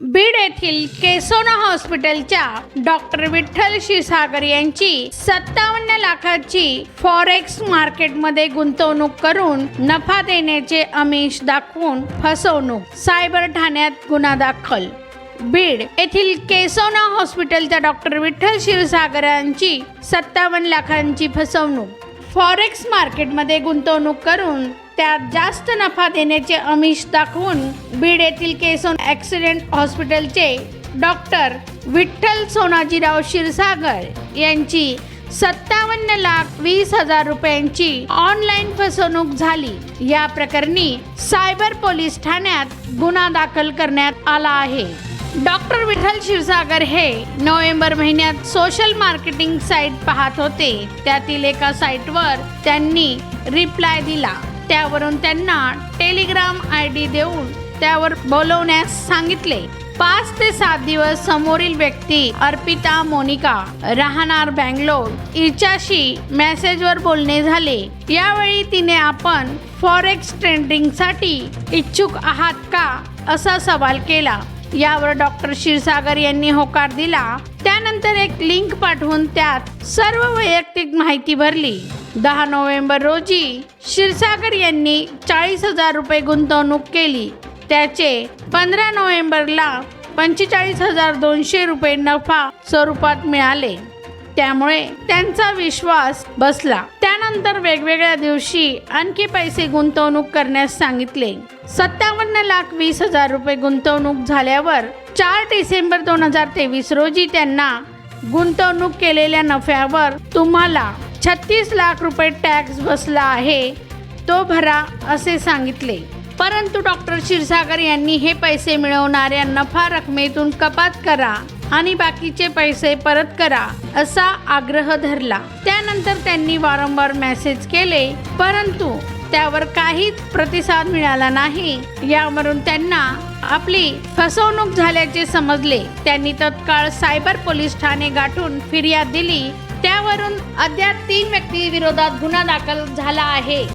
बीड येथील केसोना हॉस्पिटलच्या डॉक्टर विठ्ठल क्षीरसागर यांची सत्तावन्न लाखाची फॉरेक्स मार्केटमध्ये गुंतवणूक करून नफा देण्याचे आमिष दाखवून फसवणूक. सायबर ठाण्यात गुन्हा दाखल. बीड येथील केसोना हॉस्पिटलच्या डॉक्टर विठ्ठल क्षीरसागर यांची सत्तावन्न लाखांची फसवणूक. फॉरेक्स मार्केटमध्ये गुंतवणूक करून त्यात जास्त नफा देण्याचे आमिष दाखवून बीड येथील केसोन ॲक्सिडेंट हॉस्पिटलचे डॉक्टर विठ्ठल सोनाजीराव क्षीरसागर यांची सत्तावन्न लाख वीस हजार रुपयांची ऑनलाईन फसवणूक झाली. या प्रकरणी सायबर पोलीस ठाण्यात गुन्हा दाखल करण्यात आला आहे. डॉक्टर विठ्ठल क्षीरसागर हे नोव्हेंबर महिन्यात सोशल मार्केटिंग साईट पाहत होते. त्यातील एका साईटवर त्यांनी रिप्लाय दिला. त्यावरून त्यांना टेलिग्राम आय डी देऊन त्यावर बोलवण्यास सांगितले. पाच ते सात दिवस समोरील व्यक्ती अर्पिता मोनिका राहणार बँगलोर. हिच्याशी मेसेजवर बोलणे झाले. यावेळी तिने आपण फॉरेक्स ट्रेंडिंगसाठी इच्छुक आहात का? असा सवाल केला. यावर डॉक्टर क्षीरसागर यांनी होकार दिला. त्यानंतर एक लिंक पाठवून त्यात सर्व वैयक्तिक माहिती भरली. दहा नोव्हेंबर रोजी क्षीरसागर यांनी चाळीस हजार रुपये गुंतवणूक केली. त्याचे पंधरा नोव्हेंबरला पंचेचाळीस हजार दोनशे रुपये नफा स्वरूपात मिळाले. त्यामुळे त्यांचा विश्वास बसला. त्यानंतर वेगवेगळ्या दिवशी आणखी पैसे गुंतवणूक करण्यास सांगितले. सत्तावन्न लाख वीस हजार रुपये गुंतवणूक झाल्यावर चार डिसेंबर दोन हजार तेवीस रोजी त्यांना गुंतवणूक केलेल्या नफ्यावर तुम्हाला छत्तीस लाख रुपये टॅक्स बसला आहे तो भरा असे सांगितले. परंतु डॉक्टर क्षीरसागर यांनी हे पैसे मिळवणाऱ्या नफा रकमेतून कपात करा आणि बाकीचे पैसे परत करा असा आग्रह धरला. त्यानंतर त्यांनी वारंवार मेसेज केले परंतु त्यावर काहीच प्रतिसाद मिळाला नाही. यावरून त्यांना आपली फसवणूक झाल्याचे समजले. त्यांनी तत्काळ सायबर पोलीस ठाणे गाठून फिर्याद दिली. त्यावरून अद्याप तीन व्यक्ती विरोधात गुन्हा दाखल झाला आहे.